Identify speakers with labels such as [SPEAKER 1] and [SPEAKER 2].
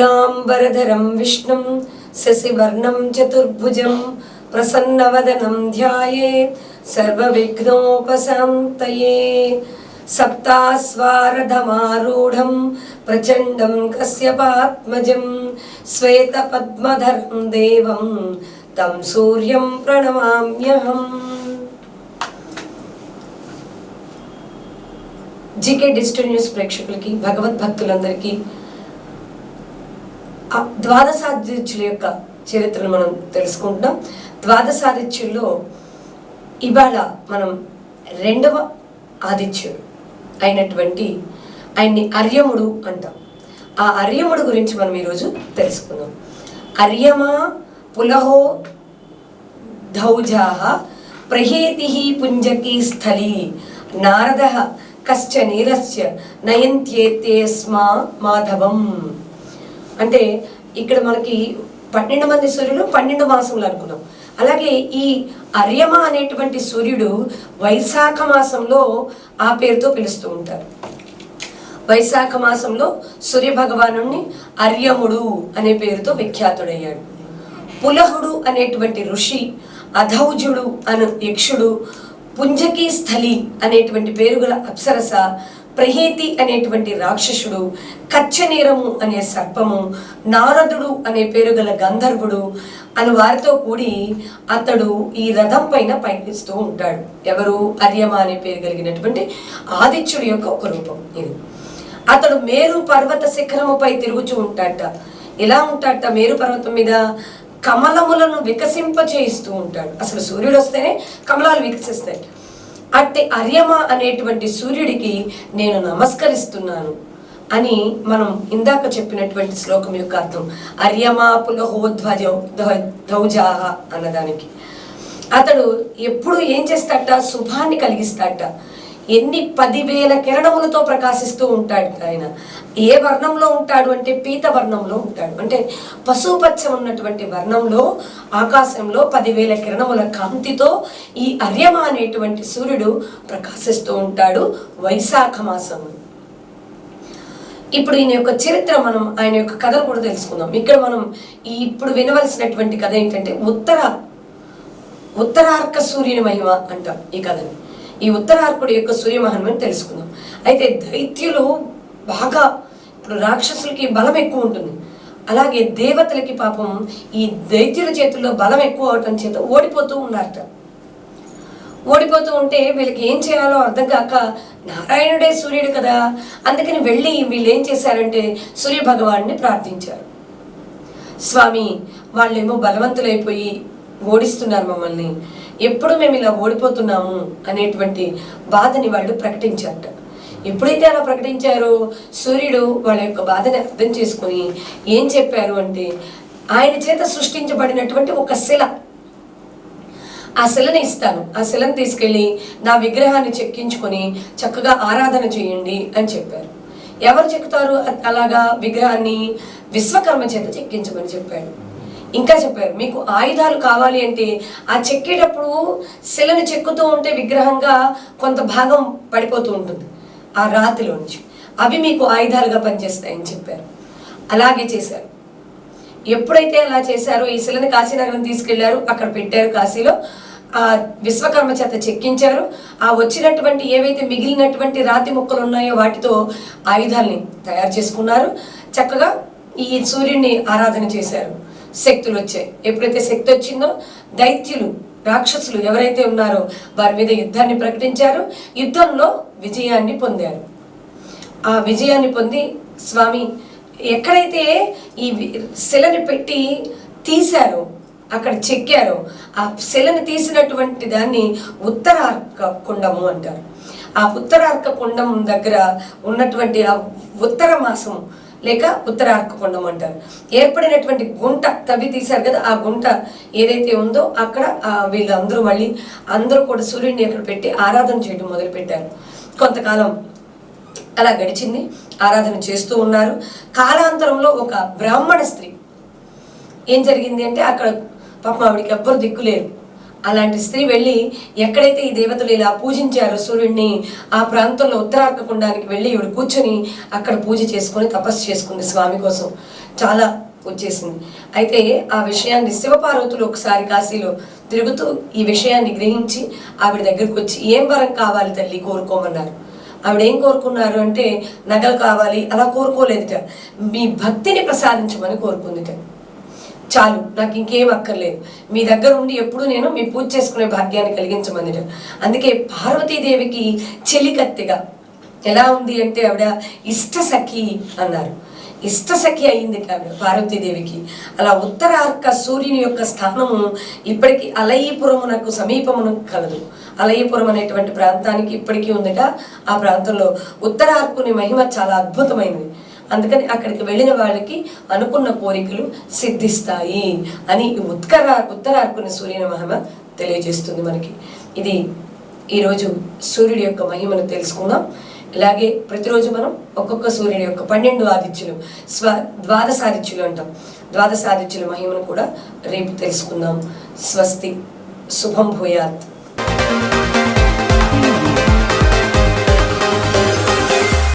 [SPEAKER 1] నీలాంబరధరం విష్ణుం శశివర్ణం చతుర్భుజం ప్రసన్నవదనం ధ్యాయేత్ సర్వవిఘ్నోపశాంతయే సప్తాస్వారథమారూఢం ప్రచండం కశ్యపాత్మజం శ్వేతపద్మధరం దేవం తం సూర్యం ప్రణమామ్యహం జీకే డిజిటల్ న్యూస్ ప్రేక్షకులకి భగవద్భక్తులందరికీ ఆ యొక్క చరిత్రను మనం తెలుసుకుంటున్నాం. ద్వాదశాదిత్యుల్లో ఇవాళ మనం రెండవ ఆదిత్యుడు అయినటువంటి ఆయన్ని అర్యముడు అంటాం. ఆ అర్యముడు గురించి మనం ఈరోజు తెలుసుకుందాం. అర్యమా పులహో ధౌజాః ప్రహేతి పుంజకీ స్థలీ నారద కశ్చ నీరస్య నయంత్యేతే స్మా మాధవం అంటే ఇక్కడ మనకి పన్నెండు మంది సూర్యుడు పన్నెండు మాసములు అనుకున్నాం. అలాగే ఈ అర్యమ అనేటువంటి సూర్యుడు వైశాఖ మాసంలో ఆ పేరుతో పిలుస్తూ ఉంటారు. వైశాఖ మాసంలో సూర్య భగవాను అర్యముడు అనే పేరుతో విఖ్యాతుడయ్యాడు. పులహుడు అనేటువంటి ఋషి అధౌజుడు అను యక్షుడు పుంజకీ స్థలి అనేటువంటి పేరు గల అప్సరస ప్రహేతి అనేటువంటి రాక్షసుడు కచ్చనేరము అనే సర్పము నారదుడు అనే పేరు గల గంధర్వుడు అని వారితో కూడి అతడు ఈ రథం పైన పయనిస్తూ ఉంటాడు. ఎవరు? అర్యమ అనే పేరు కలిగినటువంటి ఆదిత్యుడి యొక్క ఒక రూపం ఇది. అతడు మేరు పర్వత శిఖరముపై తిరుగుతూ ఉంటాడట. ఎలా ఉంటాడట? మేరు పర్వతం మీద కమలములను వికసింప చేయిస్తూ ఉంటాడు. అసలు సూర్యుడు వస్తేనే కమలాలు వికసిస్తాయి. అట్టి అర్యమ అనేటువంటి సూర్యుడికి నేను నమస్కరిస్తున్నాను అని మనం ఇందాక చెప్పినటువంటి శ్లోకం యొక్క అర్థం. అర్యమా పులహోధ్వజ ధౌజాహ అన్నదానికి. అతడు ఎప్పుడు ఏం చేస్తాడట శుభాన్ని కలిగిస్తాడట ఎన్ని పదివేల కిరణములతో ప్రకాశిస్తూ ఉంటాడు ఆయన. ఏ వర్ణంలో ఉంటాడు అంటే పీత వర్ణంలో ఉంటాడు. అంటే పశుపచ్చ ఉన్నటువంటి వర్ణంలో ఆకాశంలో పదివేల కిరణముల కాంతితో ఈ అర్యమ అనేటువంటి సూర్యుడు ప్రకాశిస్తూ ఉంటాడు వైశాఖ మాసం ఇప్పుడు ఈయన యొక్క చరిత్ర మనం ఆయన యొక్క కథను కూడా తెలుసుకుందాం. ఇక్కడ మనం ఈ ఇప్పుడు వినవలసినటువంటి కథ ఏంటంటే ఉత్తర ఉత్తరార్క సూర్యుని మహిమ అంటాం ఈ కథని. ఈ ఉత్తరార్కుడి యొక్క సూర్య మహిమని తెలుసుకుందాం. అయితే దైత్యులు బాగా ఇప్పుడు రాక్షసులకి బలం ఎక్కువ ఉంటుంది. అలాగే దేవతలకి పాపం ఈ దైత్యుల చేతుల్లో బలం ఎక్కువ అవటం చేత ఓడిపోతూ ఉన్నారట. ఓడిపోతూ ఉంటే వీళ్ళకి ఏం చేయాలో అర్థం కాక నారాయణుడే సూర్యుడు కదా అందుకని వెళ్ళి వీళ్ళు ఏం చేశారంటే సూర్య భగవాన్ని ప్రార్థించారు. స్వామి వాళ్ళేమో బలవంతులైపోయి ఓడిస్తున్నారు మమ్మల్ని. ఎప్పుడు మేము ఇలా ఓడిపోతున్నాము అనేటువంటి బాధని వాళ్ళు ప్రకటించారట. ఎప్పుడైతే అలా ప్రకటించారో సూర్యుడు వాళ్ళ యొక్క బాధని అర్థం చేసుకొని ఏం చెప్పారు అంటే ఆయన చేత సృష్టించబడినటువంటి ఒక శిల. ఆ శిలని ఇస్తాను. ఆ శిలను తీసుకెళ్ళి నా విగ్రహాన్ని చెక్కించుకొని చక్కగా ఆరాధన చేయండి అని చెప్పారు. ఎవరు చెక్కుతారు? అలాగా విగ్రహాన్ని విశ్వకర్మ చేత చెక్కించమని చెప్పాడు. ఇంకా చెప్పారు మీకు ఆయుధాలు కావాలి అంటే ఆ చెక్కేటప్పుడు శిలను చెక్కుతూ ఉంటే విగ్రహంగా కొంత భాగం పడిపోతూ ఉంటుంది. ఆ రాతిలోంచి. అవి మీకు ఆయుధాలుగా పనిచేస్తాయని చెప్పారు. అలాగే చేశారు. ఎప్పుడైతే అలా చేశారో ఈ శిలని కాశీనగరం తీసుకెళ్ళారు. అక్కడ పెట్టారు కాశీలో. ఆ విశ్వకర్మ చేత చెక్కించారు. ఆ వచ్చినటువంటి ఏవైతే మిగిలినటువంటి రాతి ముక్కలు ఉన్నాయో వాటితో ఆయుధాల్ని తయారు చేసుకున్నారు. చక్కగా ఈ సూర్యుడిని ఆరాధన చేశారు. శక్తులు వచ్చాయి ఎప్పుడైతే శక్తి వచ్చిందో దైత్యులు రాక్షసులు ఎవరైతే ఉన్నారో వారి మీద యుద్ధాన్ని ప్రకటించారు. యుద్ధంలో విజయాన్ని పొందారు. ఆ విజయాన్ని పొంది స్వామి ఎక్కడైతే ఈ శిలని పెట్టి తీశారో అక్కడ చెక్కారో ఆ శిలని తీసినటువంటి దాన్ని ఉత్తరార్క కుండము అంటారు. ఆ ఉత్తరార్క కుండం దగ్గర ఉన్నటువంటి ఆ ఉత్తర మాసం లేక ఉత్తర కుండం అంటారు. ఏర్పడినటువంటి గుంట తవ్వి తీశారు కదా ఆ గుంట ఏదైతే ఉందో అక్కడ వీళ్ళందరూ మళ్ళీ అందరూ కూడా సూర్యుడిని అక్కడ పెట్టి ఆరాధన చేయడం మొదలుపెట్టారు. కొంతకాలం అలా గడిచింది. ఆరాధన చేస్తూ ఉన్నారు. కాలాంతరంలో ఒక బ్రాహ్మణ స్త్రీ ఏం జరిగింది అంటే అక్కడ పాపం ఆవిడకి ఎవ్వరు దిక్కులేరు. అలాంటి స్త్రీ వెళ్ళి ఎక్కడైతే ఈ దేవతలు ఇలా పూజించారో సూర్యుడిని ఆ ప్రాంతంలో ఉత్తరార్కకుండానికి వెళ్ళి ఇవిడు కూర్చొని అక్కడ పూజ చేసుకొని తపస్సు చేసుకుంది స్వామి కోసం. చాలా వచ్చేసింది. అయితే ఆ విషయాన్ని శివపార్వతులు ఒకసారి కాశీలో తిరుగుతూ ఈ విషయాన్ని గ్రహించి ఆవిడ దగ్గరికి వచ్చి ఏం వరం కావాలి తల్లి? కోరుకోమన్నారు. ఆవిడ ఏం కోరుకున్నారు అంటే నగలు కావాలి. అలా కోరుకోలేదుట. మీ భక్తిని ప్రసాదించమని కోరుకుందిట. చాలు నాకు ఇంకేం అక్కర్లేదు. మీ దగ్గర ఉండి ఎప్పుడు నేను మీ పూజ చేసుకునే భాగ్యాన్ని కలిగించమని అందుకే పార్వతీదేవికి చెలికత్తెగా ఎలా ఉంది అంటే ఆవిడ ఇష్ట సఖి అన్నారు. ఇష్ట సఖి అయింది ఆవిడ పార్వతీదేవికి. అలా ఉత్తరార్క సూర్యుని యొక్క స్థానము ఇప్పటికీ అలయీపురమునకు సమీపమును కలదు. అలయీపురం అనేటువంటి ప్రాంతానికి ఇప్పటికీ ఉందట. ఆ ప్రాంతంలో ఉత్తరార్కుని మహిమ చాలా అద్భుతమైనది. అందుకని అక్కడికి వెళ్ళిన వాళ్ళకి అనుకున్న కోరికలు సిద్ధిస్తాయి అని ఉత్కర ఉత్తర సూర్యుని మహిమ తెలియజేస్తుంది మనకి. ఇది ఈరోజు సూర్యుడి యొక్క మహిమను తెలుసుకుందాం. ఇలాగే ప్రతిరోజు మనం ఒక్కొక్క సూర్యుడి యొక్క పన్నెండు ఆదిత్యులు స్వ ద్వాదశాదిత్యులు అంటాం. ద్వాదశాదిత్యుల మహిమను కూడా రేపు తెలుసుకుందాం. స్వస్తి శుభం భూయాత్.